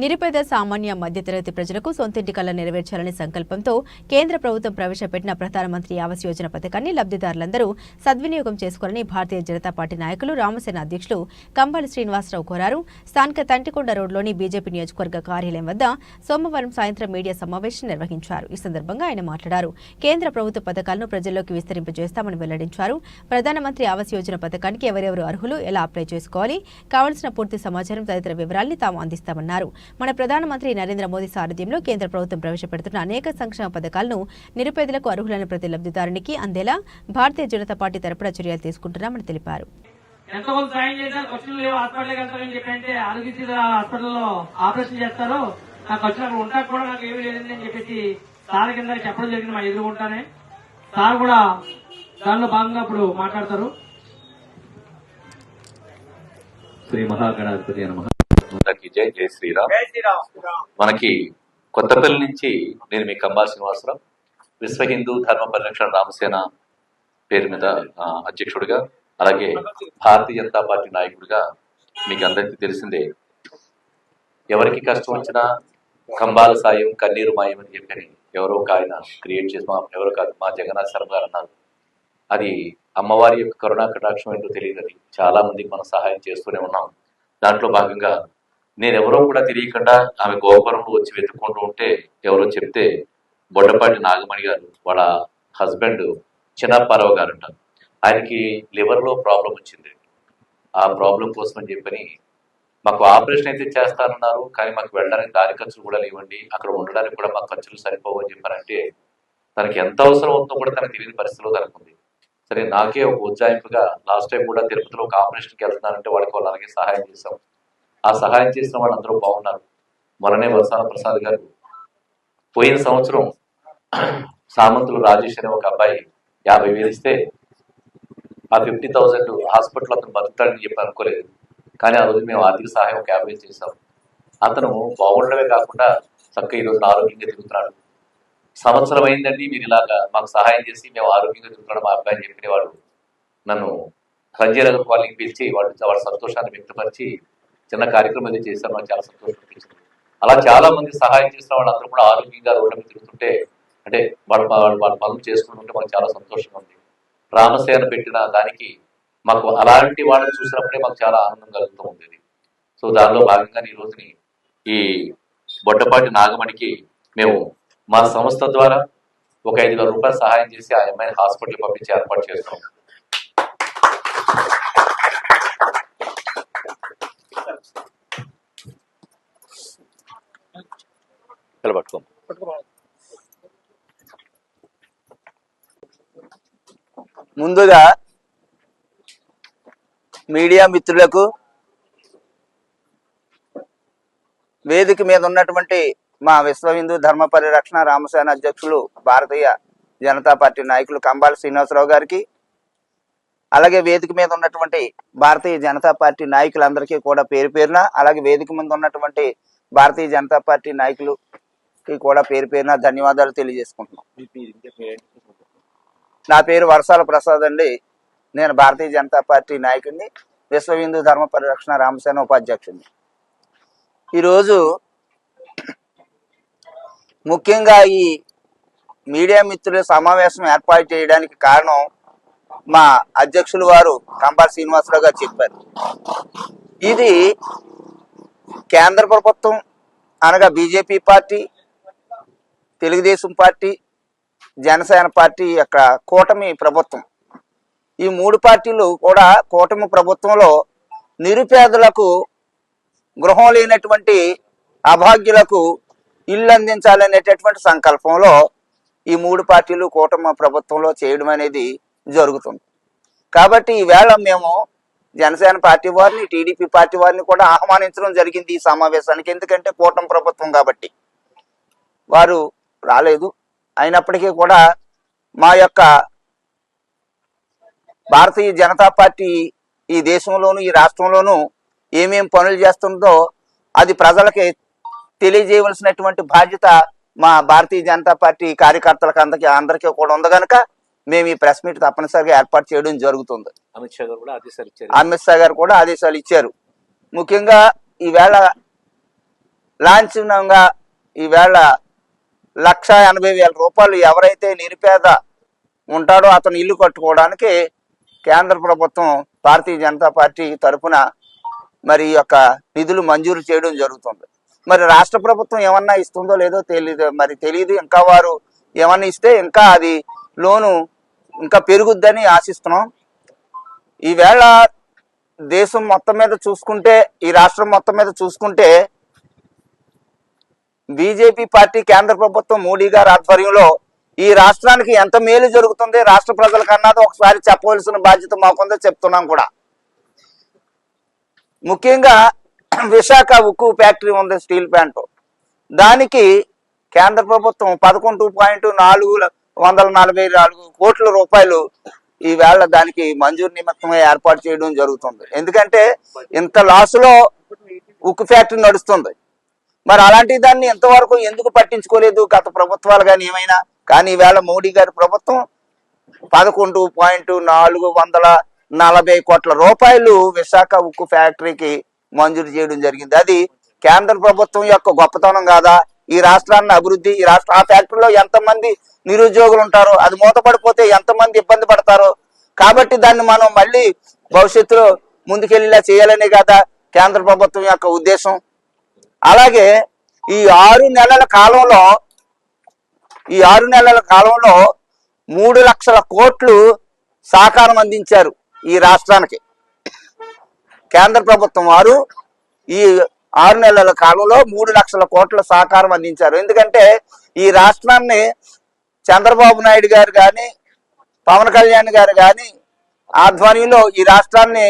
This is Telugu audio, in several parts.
నిరుపేద సామాన్య మధ్యతరగతి ప్రజలకు సొంతింటి కళ నెరవేర్చాలనే సంకల్పంతో కేంద్ర ప్రభుత్వం ప్రవేశపెట్టిన ప్రధానమంత్రి ఆవాస్ యోజన పథకాన్ని లబ్ధిదారులందరూ సద్వినియోగం చేసుకోవాలని భారతీయ జనతా పార్టీ నాయకులు రామసేన అధ్యక్షులు కంబాలి శ్రీనివాసరావు కోరారు. స్థానిక తంటికొండ రోడ్లోని బీజేపీ నియోజకవర్గ కార్యాలయం వద్ద సోమవారం సాయంత్రం మీడియా సమావేశం నిర్వహించారు. ఈ సందర్భంగా ఆయన మాట్లాడారు. కేంద్ర ప్రభుత్వ పథకాలను ప్రజల్లోకి విస్తరింపజేస్తామని వెల్లడించారు. ప్రధానమంత్రి ఆవాస్ యోజన పథకానికి ఎవరెవరు అర్హులు ఎలా అప్లై చేసుకోవాలి కావలసిన పూర్తి సమాచారం తదితర వివరాల్ని తాము అందిస్తామన్నారు. మన ప్రధానమంత్రి నరేంద్ర మోదీ సారథ్యంలో కేంద్ర ప్రభుత్వం ప్రవేశపెడుతున్న అనేక సంక్షేమ పథకాలను నిరుపేదలకు అర్హులైన ప్రతి లబ్ధిదారునికి అందేలా భారతీయ జనతా పార్టీ తరపున చర్యలు తీసుకుంటున్నామని తెలిపారు. ఎంతో కొంత సాయం చేశారు ఖర్చులు లేవు హాస్పిటల్కి వెళ్తారని చెప్పి అంటే ఆరోగ్యశ్రీ హాస్పిటల్లో ఆపరేషన్ చేస్తారు. ఖర్చులు అక్కడ ఉంటాక కూడా నాకు ఏమీ లేదండి అని చెప్పేసి సార్ కింద చెప్పడం జరిగింది మా ఎదురుకుంటానే సార్ కూడా దానిలో భాగంగా ఇప్పుడు మాట్లాడతారు. శ్రీ మహాగణాధిపతి నమ అందరికి జై జై శ్రీరామ్. మనకి కొత్తపల్లి నుంచి నేను మీ కంబా శ్రీనివాసరావు విశ్వ హిందూ ధర్మ పరిరక్షణ రామసేన పేరు మీద అధ్యక్షుడిగా అలాగే భారతీయ జనతా పార్టీ నాయకుడిగా మీకు అందరికీ తెలిసిందే. ఎవరికి కష్టం వచ్చినా కంబాల సాయం కన్నీరు మాయం అని చెప్పని ఎవరో ఒక ఆయన క్రియేట్ చేసి మా ఎవరో కాదు మా జగన్నాథ్ శర్మ గారు అన్నారు. అది అమ్మవారి యొక్క కరుణా కటాక్షం ఏంటో తెలియదు అది చాలా మందికి మనం సహాయం చేస్తూనే ఉన్నాం. దాంట్లో భాగంగా నేను ఎవరో కూడా తెలియకుండా ఆమె గోపురంలో వచ్చి వెతుక్కుంటూ ఉంటే ఎవరో చెప్తే బొడ్డపాటి నాగమణి గారు వాళ్ళ హస్బెండ్ చిన్నప్పారావు గారు అంట ఆయనకి లివర్లో ప్రాబ్లం వచ్చింది. ఆ ప్రాబ్లం కోసం అని చెప్పని మాకు ఆపరేషన్ అయితే చేస్తానన్నారు కానీ మాకు వెళ్ళడానికి దారి ఖర్చులు కూడా లేవండి అక్కడ ఉండడానికి కూడా మాకు ఖర్చులు సరిపోవు అని చెప్పారంటే తనకి ఎంత అవసరం ఉందో కూడా తనకు తెలియని పరిస్థితిలో తనకు ఉంది సరే నాకే ఒక ఉజ్జాయింపుగా లాస్ట్ టైం కూడా తిరుపతిలో ఒక ఆపరేషన్కి వెళ్తున్నారంటే వాళ్ళకి వాళ్ళు అలాగే సహాయం చేశాం ఆ సహాయం చేసిన వాళ్ళందరూ బాగున్నారు. మొన్ననే వరసాన ప్రసాద్ గారు పోయిన సంవత్సరం సామంతులు రాజేష్ అనే ఒక అబ్బాయి యాభై వేలు ఇస్తే ఆ ఫిఫ్టీ థౌసండ్ హాస్పిటల్ అతను బతుకుతాడని చెప్పి అనుకోలేదు. కానీ ఆ రోజు మేము ఆర్థిక సహాయం ఒక యాభై వేలు చేశాం. అతను బాగుండడమే కాకుండా చక్కగా ఈరోజు ఆరోగ్యంగా తిరుగుతున్నాడు. సంవత్సరం అయిందండి మీరు ఇలాగా మాకు సహాయం చేసి మేము ఆరోగ్యంగా తిరుగుతున్నాడు మా అబ్బాయి అని నన్ను సంజయ్ నగర్ కాలనీకి పిలిచి వాడు వాళ్ళ సంతోషాన్ని వ్యక్తపరిచి చిన్న కార్యక్రమం అయితే చేశారు. నాకు చాలా సంతోషం అలా చాలా మంది సహాయం చేసిన వాళ్ళందరూ కూడా ఆరోగ్యంగా రోడ్డు తిరుగుతుంటే అంటే వాళ్ళ వాళ్ళ వాళ్ళ పనులు చేసుకుంటుంటే మాకు చాలా సంతోషంగా ఉంది. రామసేన పెట్టిన దానికి మాకు అలాంటి వాళ్ళని చూసినప్పుడే మాకు చాలా ఆనందం కలుగుతూ ఉండేది. సో దానిలో భాగంగా ఈ రోజుని ఈ బొడ్డపాటి నాగమణికి మేము మా సంస్థ ద్వారా ఒక ఐదు వేల రూపాయలు సహాయం చేసి ఆ అమ్మాయిని హాస్పిటల్ పంపించి ఏర్పాటు చేస్తున్నాం. నిలబట్టుకో ముందుగా మీడియా మిత్రులకు వేదిక మీద ఉన్నటువంటి మా విశ్వ హిందూ ధర్మ పరిరక్షణ రామసేన అధ్యక్షులు భారతీయ జనతా పార్టీ నాయకులు కంబాల శ్రీనివాసరావు గారికి అలాగే వేదిక మీద ఉన్నటువంటి భారతీయ జనతా పార్టీ నాయకులందరికీ కూడా పేరు పేరున అలాగే వేదిక ముందు ఉన్నటువంటి భారతీయ జనతా పార్టీ నాయకులు నాయకులుకి కూడా పేరు పేరున ధన్యవాదాలు తెలియజేసుకుంటున్నాం. నా పేరు వర్షాల ప్రసాద్ అండి. నేను భారతీయ జనతా పార్టీ నాయకుడిని విశ్వ హిందూ ధర్మ పరిరక్షణ రామసేన ఉపాధ్యక్షుడిని. ఈరోజు ముఖ్యంగా ఈ మీడియా మిత్రుల సమావేశం ఏర్పాటు చేయడానికి కారణం మా అధ్యక్షులు వారు కంబార్ శ్రీనివాసరావు గారు చెప్పారు. ఇది కేంద్ర ప్రభుత్వం అనగా BJP party Telugu Desam party Janasena party యొక్క కూటమి ప్రభుత్వం. ఈ మూడు పార్టీలు కూడా కూటమి ప్రభుత్వంలో నిరుపేదలకు గృహం లేనటువంటి అభాగ్యులకు ఇల్లు అందించాలనేటటువంటి సంకల్పంలో ఈ మూడు పార్టీలు కూటమి ప్రభుత్వంలో చేయడం అనేది జరుగుతుంది. కాబట్టి ఈవేళ మేము జనసేన పార్టీ వారిని టీడీపీ పార్టీ వారిని కూడా ఆహ్వానించడం జరిగింది ఈ సమావేశానికి. ఎందుకంటే కూటమి ప్రభుత్వం కాబట్టి. వారు రాలేదు. అయినప్పటికీ కూడా మా యొక్క భారతీయ జనతా పార్టీ ఈ దేశంలోను ఈ రాష్ట్రంలోనూ ఏమేం పనులు చేస్తుందో అది ప్రజలకి తెలియజేయవలసినటువంటి బాధ్యత మా భారతీయ జనతా పార్టీ కార్యకర్తలకు అందరికీ అందరికీ కూడా ఉంది కనుక మేము ఈ ప్రెస్ మీట్ తప్పనిసరిగా ఏర్పాటు చేయడం జరుగుతుంది. అమిత్ షా గారు కూడా ఆదేశాలు ఇచ్చారు. అమిత్ షా గారు కూడా ఆదేశాలు ఇచ్చారు. ముఖ్యంగా ఈవేళ లాంఛనంగా ఈవేళ లక్ష ఎనభై వేల రూపాయలు ఎవరైతే నిరుపేద ఉంటాడో అతను ఇల్లు కట్టుకోవడానికి కేంద్ర ప్రభుత్వం భారతీయ జనతా పార్టీ తరఫున మరి యొక్క నిధులు మంజూరు చేయడం జరుగుతుంది. మరి రాష్ట్ర ప్రభుత్వం ఏమన్నా ఇస్తుందో లేదో తెలియదు మరి తెలియదు ఇంకా వారు ఏమన్నా ఇస్తే ఇంకా అది లోను ఇంకా పెరుగుద్దని ఆశిస్తున్నాం. ఈవేళ దేశం మొత్తం మీద చూసుకుంటే ఈ రాష్ట్రం మొత్తం మీద చూసుకుంటే బీజేపీ పార్టీ కేంద్ర ప్రభుత్వం మోడీ గారి ఆధ్వర్యంలో ఈ రాష్ట్రానికి ఎంత మేలు జరుగుతుంది రాష్ట్ర ప్రజలకు ఒకసారి చెప్పవలసిన బాధ్యత మాకుందో చెప్తున్నాం కూడా. ముఖ్యంగా విశాఖ ఉక్కు ఫ్యాక్టరీ ఉంది స్టీల్ ప్లాంట్. దానికి కేంద్ర ప్రభుత్వం పదకొండు పాయింట్ నాలుగు వందల నలభై నాలుగు కోట్ల రూపాయలు ఈవేళ దానికి మంజూరు నిమిత్తమే ఏర్పాటు చేయడం జరుగుతుంది. ఎందుకంటే ఇంత లాసులో ఉక్కు ఫ్యాక్టరీ నడుస్తుంది. మరి అలాంటి దాన్ని ఎంతవరకు ఎందుకు పట్టించుకోలేదు గత ప్రభుత్వాలు కానీ ఏమైనా? కానీ ఈవేళ మోడీ గారి ప్రభుత్వం పదకొండు పాయింట్ నాలుగు వందల నలభై కోట్ల రూపాయలు విశాఖ ఉక్కు ఫ్యాక్టరీకి మంజూరు చేయడం జరిగింది. అది కేంద్ర ప్రభుత్వం యొక్క గొప్పతనం కాదా? ఈ రాష్ట్రాన్ని అభివృద్ధి ఈ రాష్ట్ర ఆ ఫ్యాక్టరీలో ఎంతమంది నిరుద్యోగులు ఉంటారో అది మూతపడిపోతే ఎంతమంది ఇబ్బంది పడతారో? కాబట్టి దాన్ని మనం మళ్ళీ భవిష్యత్తులో ముందుకెళ్ళేలా చేయాలనే కదా కేంద్ర ప్రభుత్వం యొక్క ఉద్దేశం. అలాగే ఈ ఆరు నెలల కాలంలో ఈ ఆరు నెలల కాలంలో మూడు లక్షల కోట్లు సహకారం అందించారు ఈ రాష్ట్రానికి. కేంద్ర ప్రభుత్వం వారు ఈ ఆరు నెలల కాలంలో మూడు లక్షల కోట్ల సహకారం అందించారు. ఎందుకంటే ఈ రాష్ట్రాన్ని చంద్రబాబు నాయుడు గారు కానీ పవన్ కళ్యాణ్ గారు కానీ ఆధ్వర్యంలో ఈ రాష్ట్రాన్ని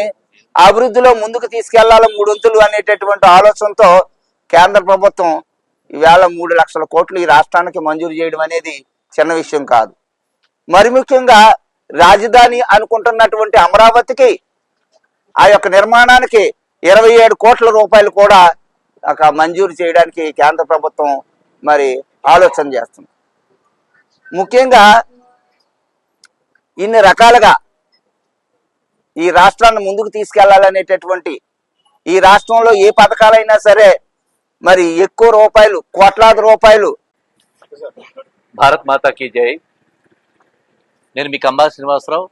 అభివృద్ధిలో ముందుకు తీసుకెళ్ళాలి మూడొంతులు అనేటటువంటి ఆలోచనతో కేంద్ర ప్రభుత్వం ఈవేళ మూడు లక్షల కోట్లు ఈ రాష్ట్రానికి మంజూరు చేయడం అనేది చిన్న విషయం కాదు. మరి ముఖ్యంగా రాజధాని అనుకుంటున్నటువంటి అమరావతికి ఆ యొక్క నిర్మాణానికి ఇరవై ఏడు కోట్ల రూపాయలు కూడా ఒక మంజూరు చేయడానికి కేంద్ర ప్రభుత్వం మరి ఆలోచన చేస్తుంది. ముఖ్యంగా ఇన్ని రకాలుగా ఈ రాష్ట్రాన్ని ముందుకు తీసుకెళ్ళాలనేటటువంటి ఈ రాష్ట్రంలో ఏ పథకాలైనా సరే మరి ఎక్కువ రూపాయలు కోట్లాది రూపాయలు. భారత్ మాతాకి జై. నేను మీ కంబా శ్రీనివాసరావు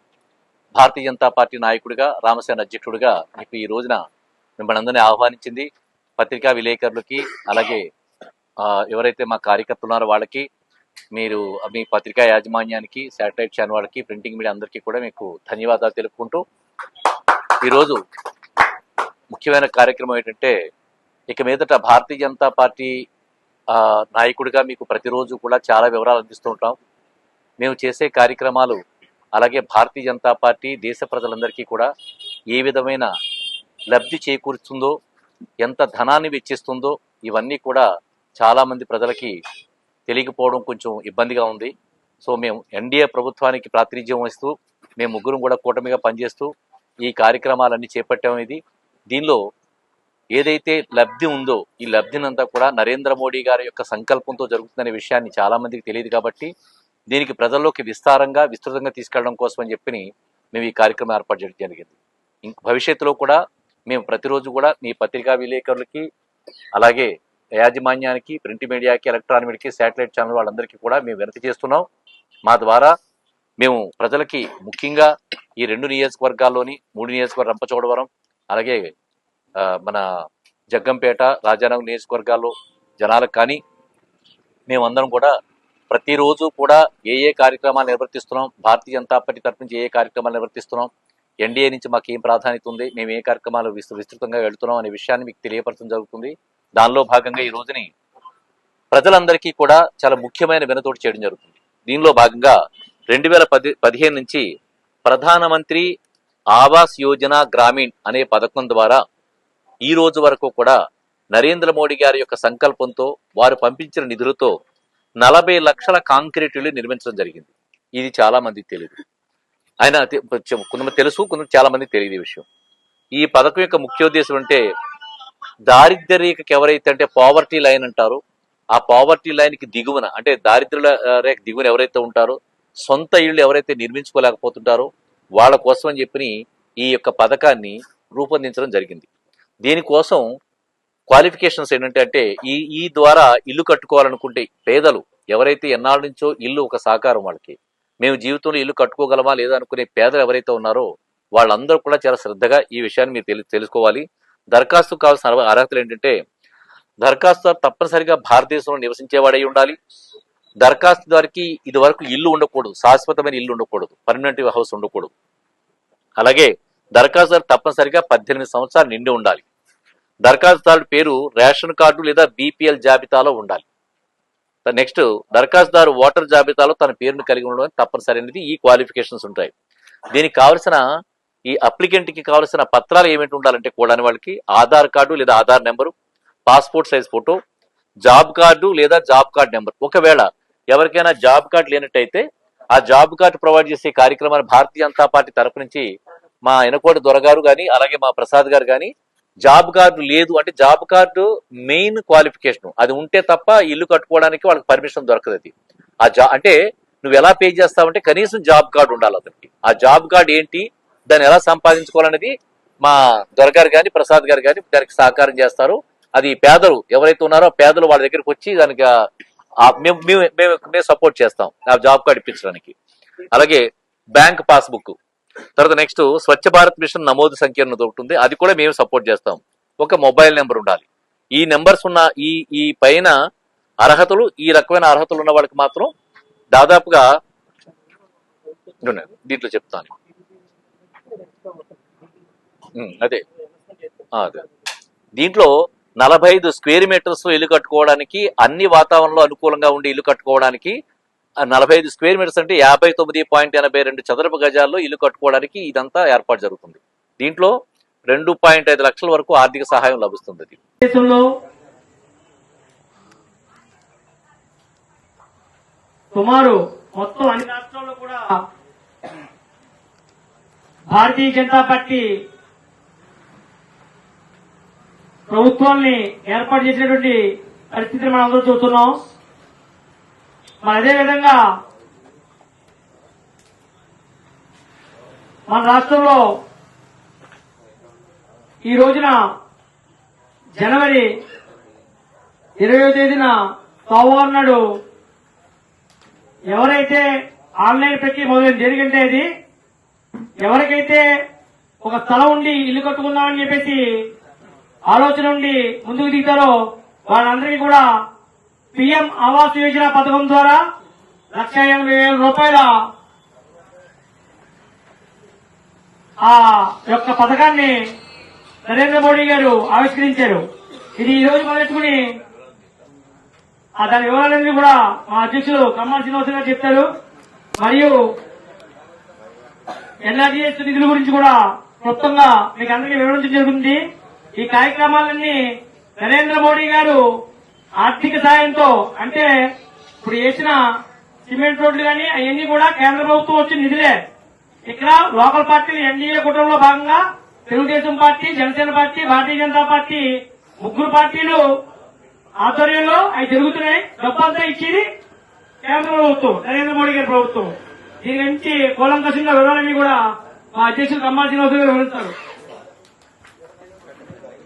భారతీయ జనతా పార్టీ నాయకుడిగా రామసేన అధ్యక్షుడిగా మీకు ఈ రోజున మిమ్మల్ని అందరినీ ఆహ్వానించింది పత్రికా విలేకరులకి అలాగే ఎవరైతే మా కార్యకర్తలు ఉన్నారో వాళ్ళకి మీరు మీ పత్రికా యాజమాన్యానికి శాటిలైట్ ఛానల్ వాళ్ళకి ప్రింటింగ్ మీడియా అందరికీ కూడా మీకు ధన్యవాదాలు తెలుపుకుంటూ ఈరోజు ముఖ్యమైన కార్యక్రమం ఏంటంటే ఇక మీదట భారతీయ జనతా పార్టీ నాయకుడిగా మీకు ప్రతిరోజు కూడా చాలా వివరాలు అందిస్తూ ఉంటాం. మేము చేసే కార్యక్రమాలు అలాగే భారతీయ జనతా పార్టీ దేశ ప్రజలందరికీ కూడా ఏ విధమైన లబ్ధి చేకూరుస్తుందో ఎంత ధనాన్ని వెచ్చిస్తుందో ఇవన్నీ కూడా చాలామంది ప్రజలకి తెలియకపోవడం కొంచెం ఇబ్బందిగా ఉంది. సో మేము ఎన్డీఏ ప్రభుత్వానికి ప్రాతినిధ్యం వహిస్తూ మేము ముగ్గురం కూడా కూటమిగా పనిచేస్తూ ఈ కార్యక్రమాలన్నీ చేపట్టాం ఇది. దీనిలో ఏదైతే లబ్ధి ఉందో ఈ లబ్ధినంతా కూడా నరేంద్ర మోడీ గారి యొక్క సంకల్పంతో జరుగుతుందనే విషయాన్ని చాలా మందికి తెలియదు కాబట్టి దీనికి ప్రజల్లోకి విస్తారంగా విస్తృతంగా తీసుకెళ్ళడం కోసం అని చెప్పి మేము ఈ కార్యక్రమం ఏర్పాటు చేయడం జరిగింది. ఇంక భవిష్యత్తులో కూడా మేము ప్రతిరోజు కూడా మీ పత్రికా విలేకరులకి అలాగే యాజమాన్యానికి ప్రింట్ మీడియాకి ఎలక్ట్రానిక్ మీడియాకి శాటిలైట్ ఛానల్ వాళ్ళందరికీ కూడా మేము వినతి చేస్తున్నాం. మా ద్వారా మేము ప్రజలకి ముఖ్యంగా ఈ రెండు నియోజకవర్గాల్లోని మూడు నియోజకవర్గం రంపచోడవరం అలాగే మన జగ్గంపేట రాజానగర్ నియోజకవర్గాల్లో జనాలకు కానీ మేమందరం కూడా ప్రతిరోజు కూడా ఏ ఏ కార్యక్రమాలు నిర్వర్తిస్తున్నాం భారతీయ జనతా పార్టీ తరఫు నుంచి ఏ ఏ కార్యక్రమాలు నిర్వర్తిస్తున్నాం ఎన్డీఏ నుంచి మాకు ఏం ప్రాధాన్యత ఉంది మేము ఏ కార్యక్రమాలు విస్తృతంగా వెళ్తున్నాం అనే విషయాన్ని మీకు తెలియపరచడం జరుగుతుంది. దానిలో భాగంగా ఈ రోజుని ప్రజలందరికీ కూడా చాలా ముఖ్యమైన వినతోటి చేయడం జరుగుతుంది. దీనిలో భాగంగా రెండు వేల పది పదిహేను నుంచి ప్రధానమంత్రి ఆవాస్ యోజన గ్రామీణ్ అనే పథకం ద్వారా ఈ రోజు వరకు కూడా నరేంద్ర మోడీ గారి యొక్క సంకల్పంతో వారు పంపించిన నిధులతో నలభై లక్షల కాంక్రీట్ ఇల్లు నిర్మించడం జరిగింది. ఇది చాలా మందికి తెలియదు ఆయన కొంతమంది తెలుసు కొంత చాలా మంది తెలియదు ఈ విషయం. ఈ పథకం యొక్క ముఖ్యోద్దేశం అంటే దారిద్ర్య రేఖకి ఎవరైతే అంటే పావర్టీ లైన్ అంటారు ఆ పావర్టీ లైన్కి దిగువన అంటే దారిద్ర్య రేఖ దిగువన ఎవరైతే ఉంటారో సొంత ఇళ్ళు ఎవరైతే నిర్మించుకోలేకపోతుంటారో వాళ్ళ కోసం అని చెప్పి ఈ యొక్క పథకాన్ని రూపొందించడం జరిగింది. దీనికోసం క్వాలిఫికేషన్స్ ఏంటంటే అంటే ఈ ఈ ద్వారా ఇల్లు కట్టుకోవాలనుకుంటే పేదలు ఎవరైతే ఎన్నాళ్ళ నుంచో ఇల్లు ఒక సహకారం వాళ్ళకి మేము జీవితంలో ఇల్లు కట్టుకోగలమా లేదా అనుకునే పేదలు ఎవరైతే ఉన్నారో వాళ్ళందరూ కూడా చాలా శ్రద్ధగా ఈ విషయాన్ని మీరు తెలు తెలుసుకోవాలి. దరఖాస్తు కావాల్సిన అర్హతలు ఏంటంటే దరఖాస్తు తప్పనిసరిగా భారతదేశంలో నివసించేవాడై ఉండాలి. దరఖాస్తుదారికి ఇది వరకు ఇల్లు ఉండకూడదు శాశ్వతమైన ఇల్లు ఉండకూడదు పర్మనెంట్ హౌస్ ఉండకూడదు. అలాగే దరఖాస్తుదారు తప్పనిసరిగా పద్దెనిమిది సంవత్సరాలు నిండి ఉండాలి. దరఖాస్తుదారుడి పేరు రేషన్ కార్డు లేదా బీపీఎల్ జాబితాలో ఉండాలి. నెక్స్ట్ దరఖాస్తుదారు ఓటర్ జాబితాలో తన పేరును కలిగి ఉండడం తప్పనిసరి అనేది ఈ క్వాలిఫికేషన్స్ ఉంటాయి. దీనికి కావలసిన ఈ అప్లికెంట్కి కావలసిన పత్రాలు ఏమిటి ఉండాలంటే కూడాని వాళ్ళకి ఆధార్ కార్డు లేదా Aadhaar number passport size photo job card లేదా జాబ్ కార్డ్ నెంబర్. ఒకవేళ ఎవరికైనా జాబ్ కార్డు లేనట్టయితే ఆ జాబ్ కార్డు ప్రొవైడ్ చేసే కార్యక్రమాన్ని భారతీయ జనతా పార్టీ తరపు నుంచి మా ఎనకోటి దొరగారు కానీ అలాగే మా ప్రసాద్ గారు కానీ జాబ్ కార్డు లేదు అంటే జాబ్ కార్డు మెయిన్ క్వాలిఫికేషన్. అది ఉంటే తప్ప ఇల్లు కట్టుకోవడానికి వాళ్ళకి పర్మిషన్ దొరకదు అది. ఆ జా అంటే నువ్వు ఎలా పే చేస్తావంటే కనీసం జాబ్ కార్డు ఉండాలి అతనికి. ఆ జాబ్ కార్డు ఏంటి? దాన్ని ఎలా సంపాదించుకోవాలనేది మా దొరగారు కానీ ప్రసాద్ గారు కానీ దానికి సహకారం చేస్తారు. అది పేదలు ఎవరైతే ఉన్నారో పేదలు వాళ్ళ దగ్గరికి వచ్చి దానికి మేము మేము మేము మేము సపోర్ట్ చేస్తాం. ఆ జాబ్ కార్డు ఇప్పించడానికి. అలాగే బ్యాంక్ పాస్బుక్. తర్వాత నెక్స్ట్ స్వచ్ఛ భారత్ మిషన్ నమోదు సంఖ్య ఒకటి ఉంది. అది కూడా మేము సపోర్ట్ చేస్తాం. ఒక మొబైల్ నెంబర్ ఉండాలి. ఈ నెంబర్స్ ఉన్న ఈ ఈ పైన అర్హతలు ఈ రకమైన అర్హతలు ఉన్న వాళ్ళకి మాత్రం దాదాపుగా దీంట్లో చెప్తాను. అదే. అదే. దీంట్లో నలభై ఐదు స్క్వేర్ మీటర్స్ ఇల్లు కట్టుకోవడానికి అన్ని వాతావరణంలో అనుకూలంగా ఉండి ఇల్లు కట్టుకోవడానికి నలభై ఐదు స్క్వేర్ మీటర్స్ అంటే యాభై తొమ్మిది పాయింట్ ఎనభై రెండు చదరపు గజాల్లో ఇల్లు కట్టుకోవడానికి ఇదంతా ఏర్పాటు జరుగుతుంది. దీంట్లో రెండు పాయింట్ ఐదు లక్షల వరకు ఆర్థిక సహాయం లభిస్తుంది దేశంలో సుమారు మొత్తం అన్ని రాష్ట్రాల్లో కూడా భారతీయ జనతా పార్టీ ప్రభుత్వాన్ని ఏర్పాటు చేసినటువంటి పరిస్థితిని మనం అందరూ చూస్తున్నాం. మరి అదే విధంగా మన రాష్ట్రంలో ఈ రోజున జనవరి ఇరవై తేదీన సోమవారం నాడు ఎవరైతే ఆన్లైన్ ప్రక్రియ మొదలైన జరిగింటే అది? ఎవరికైతే ఒక స్థలం ఉండి ఇల్లు కట్టుకుందామని చెప్పేసి ఆలోచన ఉండి ముందుకు దిగుతారో వాళ్ళందరికీ కూడా పిఎం ఆవాస్ యోజన పథకం ద్వారా లక్ష ఎనభై వేల రూపాయల ఆ యొక్క పథకాన్ని నరేంద్ర మోడీ గారు ఆవిష్కరించారు. ఇది ఈ రోజు మొదలెట్టుకుని ఆ దాని వివరాలన్నీ కూడా మా అధ్యక్షులు కమ్మాల్ శ్రీనివాస గారు చెప్తారు. మరియు ఎన్ఆర్జీఎస్ నిధుల గురించి కూడా క్లుప్తంగా మీకు అందరికీ వివరించడం జరుగుతుంది. ఈ కార్యక్రమాలన్నీ నరేంద్ర మోడీ గారు ఆర్థిక సాయంతో అంటే ఇప్పుడు వేసిన సిమెంట్ రోడ్లు కానీ అవన్నీ కూడా కేంద్ర ప్రభుత్వం వచ్చిన నిధులే. ఇక్కడ లోకల్ పార్టీలు ఎన్డీఏ కుటుంబంలో భాగంగా Telugu Desam party Janasena party Bharatiya Janata party ముగ్గురు పార్టీలు ఆధ్వర్యంలో అవి జరుగుతున్నాయి. డబ్బంతా ఇచ్చేది కేంద్ర ప్రభుత్వం నరేంద్ర మోడీ గారి ప్రభుత్వం. దీని గురించి కూలంకషంగా వివరాలన్నీ కూడా మా అధ్యక్షులు కమ్మా శ్రీనివాసరావు గారు వివరిస్తారు.